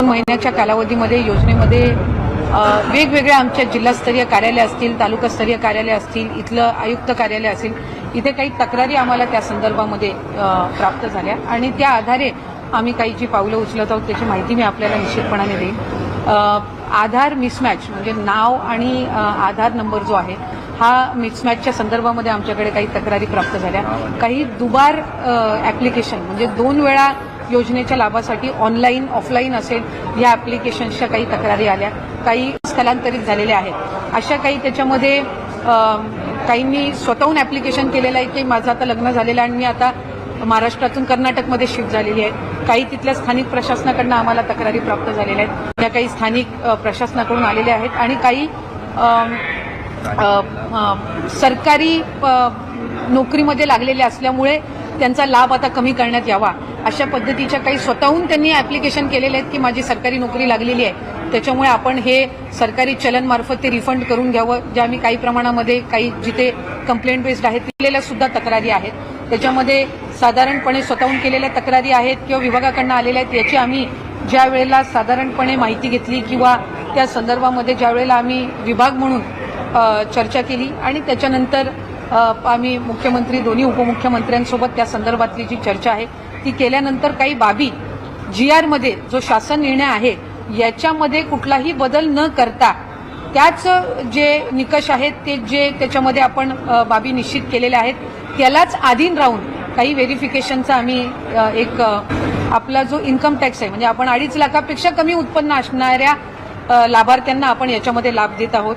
दोन महिन्याच्या कालावधीमध्ये योजनेमध्ये वेगवेगळ्या आमच्या जिल्हास्तरीय कार्यालय असतील तालुकास्तरीय कार्यालय असतील इथलं आयुक्त कार्यालय असेल इथे काही तक्रारी आम्हाला त्या संदर्भामध्ये प्राप्त झाल्या. आणि त्या आधारे आम्ही काही जी पावलं उचलत आहोत त्याची माहिती मी आपल्याला निश्चितपणाने देईन. आधार मिसमॅच म्हणजे नाव आणि आधार नंबर जो आहे हा मिसमॅचच्या संदर्भामध्ये आमच्याकडे काही तक्रारी प्राप्त झाल्या. काही दुबार ॲप्लिकेशन म्हणजे दोन वेळा योजनेच्या लाभासाठी ऑनलाईन ऑफलाईन असेल या ॲप्लिकेशन्सच्या काही तक्रारी आल्या. काही स्थलांतरित झालेल्या आहेत. अशा काही त्याच्यामध्ये काहींनी स्वतःहून ॲप्लिकेशन केलेलं आहे की माझं आता लग्न झालेलं आहे आणि मी आता महाराष्ट्रातून कर्नाटकमध्ये शिफ्ट झालेली आहे. काही तिथल्या स्थानिक प्रशासनाकडनं आम्हाला तक्रारी प्राप्त झालेल्या आहेत. या काही स्थानिक प्रशासनाकडून आलेल्या आहेत आणि काही सरकारी नोकरीमध्ये लागलेले असल्यामुळे त्यांचा लाभ आता कमी करण्यात यावा. अशा पद्धतीच्या काही स्वतःहून त्यांनी ॲप्लिकेशन केलेले आहेत की माझी सरकारी नोकरी लागलेली आहे. त्याच्यामुळे आपण हे सरकारी चलनमार्फत ते रिफंड करून घ्यावं ज्या आम्ही काही प्रमाणामध्ये काही जिथे कंप्लेंट बेस्ड आहेत तिथलेल्या सुद्धा तक्रारी आहेत. त्याच्यामध्ये साधारणपणे स्वतःहून केलेल्या तक्रारी आहेत किंवा विभागाकडनं आलेल्या आहेत याची आम्ही ज्या वेळेला साधारणपणे माहिती घेतली किंवा त्या संदर्भामध्ये ज्या वेळेला आम्ही विभाग म्हणून चर्चा केली आणि त्याच्यानंतर आम्ही मुख्यमंत्री दोन्ही उपमुख्यमंत्र्यांसोबत त्या संदर्भातली जी चर्चा आहे ती केल्यानंतर काही बाबी जी आरमध्ये जो शासन निर्णय आहे याच्यामध्ये कुठलाही बदल न करता त्याच जे निकष आहेत ते जे त्याच्यामध्ये आपण बाबी निश्चित केलेल्या आहेत त्यालाच अधीन राहून काही व्हेरिफिकेशनचा आम्ही एक आपला जो इन्कम टॅक्स आहे म्हणजे आपण अडीच लाखापेक्षा कमी उत्पन्न असणाऱ्या लाभार्थ्यांना आपण याच्यामध्ये लाभ देत आहोत.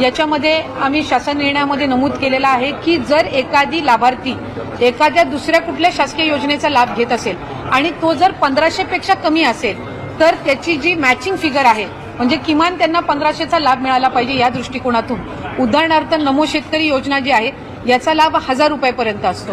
याच्यामध्ये आम्ही शासन निर्णयामध्ये नमूद केलेलं आहे की जर एखादी लाभार्थी एखाद्या दुसऱ्या कुठल्या शासकीय योजनेचा लाभ घेत असेल आणि तो जर पंधराशेपेक्षा कमी असेल तर त्याची जी मॅचिंग फिगर आहे म्हणजे किमान त्यांना पंधराशेचा लाभ मिळाला पाहिजे या दृष्टिकोनातून. उदाहरणार्थ नमो शेतकरी योजना जी आहे याचा लाभ हजार रुपयापर्यंत असतो.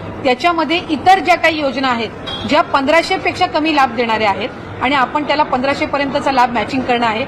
त्याच्यामध्ये इतर ज्या काही योजना आहेत ज्या पंधराशे पेक्षा कमी लाभ देणाऱ्या आहेत आणि आपण त्याला पंधराशे पर्यंतचा लाभ मॅचिंग करणं आहे.